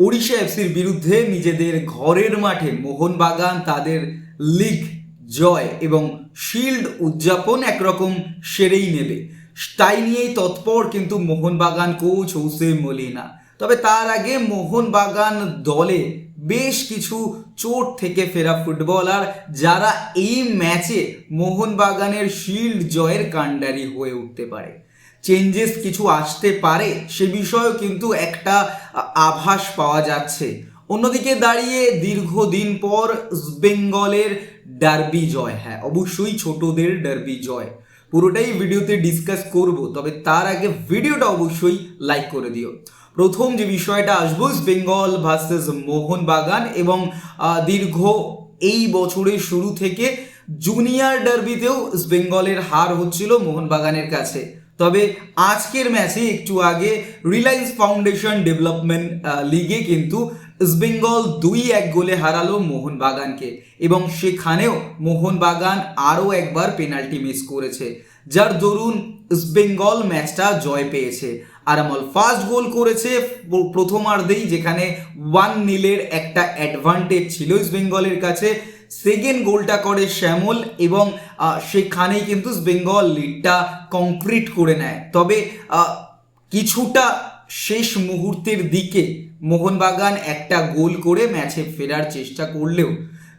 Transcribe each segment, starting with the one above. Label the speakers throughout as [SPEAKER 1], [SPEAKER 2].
[SPEAKER 1] ওড়িশা এফসির বিরুদ্ধে নিজেদের ঘরের মাঠে মোহনবাগান তাদের লিগ জয় এবং শিল্ড উদযাপন একরকম সেরেই নেবে। তাই নিয়েই তৎপর কিন্তু মোহনবাগান কোচ হৌসে মলিনা। তবে তার আগে মোহনবাগান দলে বেশ কিছু চোট থেকে ফেরা ফুটবলার যারা এই ম্যাচে মোহনবাগানের শিল্ড জয়ের কাণ্ডারি হয়ে উঠতে পারে। চেঞ্জেস কিছু আসতে পারে, সে বিষয়েও কিন্তু একটা আভাস পাওয়া যাচ্ছে। অন্যদিকে দাঁড়িয়ে দীর্ঘদিন পর বেঙ্গলের ডার্বি জয় হ্যাঁ অবশ্যই ছোটদের ডার্বি জয়। পুরোটাই ভিডিওতে ডিসকাস করব, তবে তার আগে ভিডিওটা অবশ্যই লাইক করে দিও। প্রথম যে বিষয়টা আসব বেঙ্গল ভার্সেস মোহনবাগান এবং দীর্ঘ এই বছরের শুরু থেকে জুনিয়র ডার্বিতেও বেঙ্গলের হার হচ্ছিল মোহনবাগানের কাছে। তবে আজকের ম্যাচে একটু আগে রিলায়েন্স ফাউন্ডেশন ডেভেলপমেন্ট লিগে কিন্তু ইস্টবেঙ্গল দুই এক গোলে হারালো মোহনবাগানকে এবং সেখানেও মোহনবাগান আরও একবার পেনাল্টি মিস করেছে। যার দরুন ইস্টবেঙ্গল ম্যাচটা জয় পেয়েছে। আরামল ফার্স্ট গোল করেছে প্রথমার্ধেই যেখানে ওয়ান নীলের একটা অ্যাডভান্টেজ ছিল ইস্টবেঙ্গলের কাছে। সেকেন্ড গোলটা করে শ্যামল এবং সেখানেই কিন্তু বেঙ্গল লিডটা কংক্রিট করে নেয়। তবে কিছুটা শেষ মুহূর্তের দিকে মোহনবাগান একটা গোল করে ম্যাচে ফেরার চেষ্টা করলেও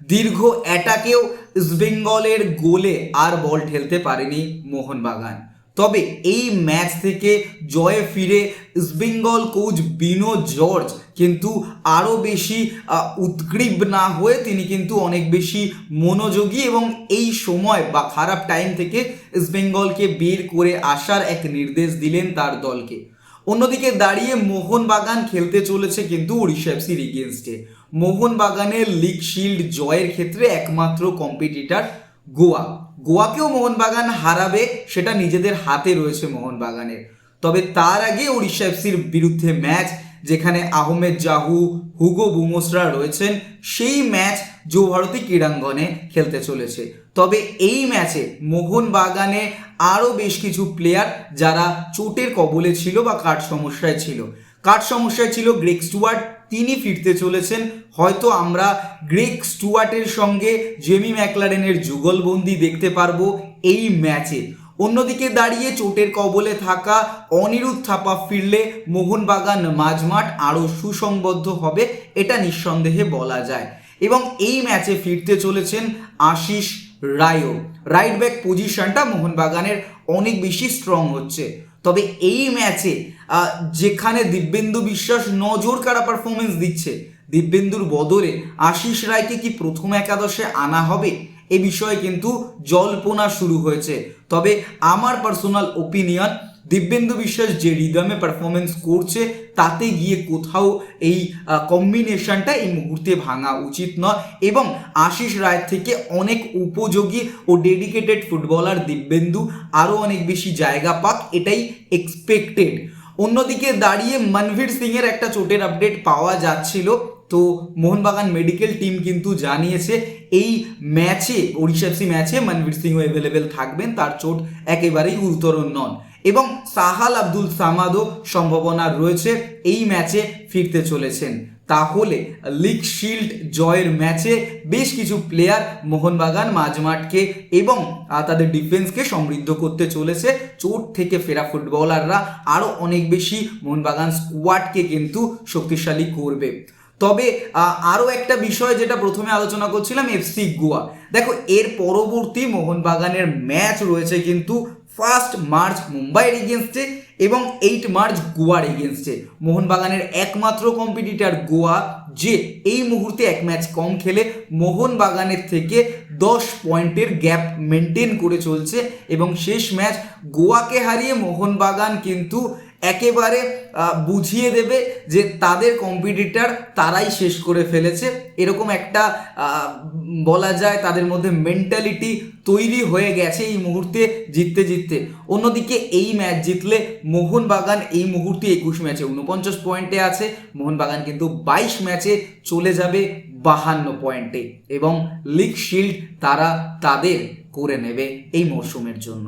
[SPEAKER 1] দীর্ঘ অ্যাটাকেও ইস্টবেঙ্গলের গোলে আর বল ঠেলতে পারেনি মোহনবাগান। তবে এই ম্যাচ থেকে জয়ে ফিরে ইস্টবেঙ্গল কোচ বিনো জর্জ কিন্তু আরও বেশি উদ্গ্রীব না হয়ে তিনি কিন্তু অনেক বেশি মনোযোগী এবং এই সময় বা খারাপ টাইম থেকে ইস্টবেঙ্গলকে বের করে আসার এক নির্দেশ দিলেন তার দলকে। অন্যদিকে দাঁড়িয়ে মোহনবাগান খেলতে চলেছে কিন্তু উড়িষ্যা এফসির এগেনস্টে মোহনবাগানের লিগ শিল্ড জয়ের ক্ষেত্রে একমাত্র কম্পিটিটার গোয়া। গোয়াকেও মোহনবাগান হারাবে, সেটা নিজেদের হাতে রয়েছে মোহনবাগানের। তবে তার আগে উড়িষ্যা এফসির বিরুদ্ধে ম্যাচ, যেখানে আহমেদ জাহু, হুগো বুমোসরা রয়েছেন, সেই ম্যাচ যৌভারতী ক্রীড়াঙ্গনে খেলতে চলেছে। তবে এই ম্যাচে মোহনবাগানে আরও বেশ কিছু প্লেয়ার যারা চোটের কবলে ছিল বা কাঠ সমস্যায় ছিল। কাঠ সমস্যায় ছিল গ্রেক স্টুয়ার্ট তিনি ফিরতে চলেছেন। হয়তো আমরা গ্রেক স্টুয়ার্টের সঙ্গে জেমি ম্যাকলারেনের যুগলবন্দি দেখতে পারব এই ম্যাচে। অন্যদিকে দাঁড়িয়ে চোটের কবলে থাকা অনিরুদ্ধ থাপা ফিরলে মোহনবাগান মাঝমাঠ আরও সুসংবদ্ধ হবে, এটা নিঃসন্দেহে বলা যায়। এবং এই ম্যাচে ফিরতে চলেছেন আশিস রায়ও। রাইট ব্যাক পজিশনটা মোহনবাগানের অনেক বেশি স্ট্রং হচ্ছে। তবে এই ম্যাচে যেখানে দিব্যেন্দু বিশ্বাস নজর কারা পারফরমেন্স দিচ্ছে, দিব্যেন্দুর বদলে আশিস রায়কে কি প্রথম একাদশে আনা হবে? এ বিষয়ে কিন্তু জল্পনা শুরু হয়েছে। তবে আমার পার্সোনাল ওপিনিয়ন দিব্যেন্দু বিশ্বাস যে রিদমে পারফরমেন্স করছে, তাতে গিয়ে কোথাও এই কম্বিনেশনটা এই মুহূর্তে ভাঙা উচিত নয়। এবং আশিস রায় থেকে অনেক উপযোগী ও ডেডিকেটেড ফুটবলার দিব্যেন্দু, আরও অনেক বেশি জায়গা পাক, এটাই এক্সপেক্টেড অন্যদিকে দাঁড়িয়ে মনভীর সিং এর একটা চোটের আপডেট পাওয়া যাচ্ছিল। তো মোহনবাগান মেডিকেল টিম কিন্তু জানিয়েছে, এই ম্যাচে ওড়িশা ম্যাচে মনভীর সিংও অ্যাভেলেবেল থাকবেন, তার চোট একেবারেই গুরুতর নন। এবং সাহাল আব্দুল সামাদও সম্ভাবনা রয়েছে এই ম্যাচে ফিরতে চলেছেন। তাহলে লিগ শিল্ড জয়ের ম্যাচে বেশ কিছু প্লেয়ার মোহনবাগান, মাঝমাঠকে এবং তাদের ডিফেন্সকে সমৃদ্ধ করতে চলেছে। চোট থেকে ফেরা ফুটবলাররা আরও অনেক বেশি মোহনবাগান স্কোয়াডকে কিন্তু শক্তিশালী করবে। তবে আরও একটা বিষয় যেটা প্রথমে আলোচনা করছিলাম, এফসি গোয়া। দেখো, এর পরবর্তী মোহনবাগানের ম্যাচ রয়েছে কিন্তু ফার্স্ট মার্চ মুম্বাইয়ের এগেনস্টে এবং এইট মার্চ গোয়ার এগেনস্টে। মোহনবাগানের একমাত্র কম্পিটিটার গোয়া, যে এই মুহূর্তে এক ম্যাচ কম খেলে মোহনবাগানের থেকে দশ পয়েন্টের গ্যাপ মেনটেন করে চলছে এবং শেষ ম্যাচ গোয়াকে হারিয়ে মোহনবাগান কিন্তু একেবারে বুঝিয়ে দেবে যে তাদের কম্পিটিটার তারাই শেষ করে ফেলেছে। এরকম একটা বলা যায় তাদের মধ্যে মেন্টালিটি তৈরি হয়ে গেছে এই মুহূর্তে জিততে জিততে। অন্যদিকে এই ম্যাচ জিতলে মোহনবাগান এই মুহূর্তে একুশ ম্যাচে উনপঞ্চাশ পয়েন্টে আছে। মোহনবাগান কিন্তু বাইশ ম্যাচে চলে যাবে বাহান্ন পয়েন্টে এবং লিগ শিল্ড তারা তাদের করে নেবে এই মরশুমের জন্য।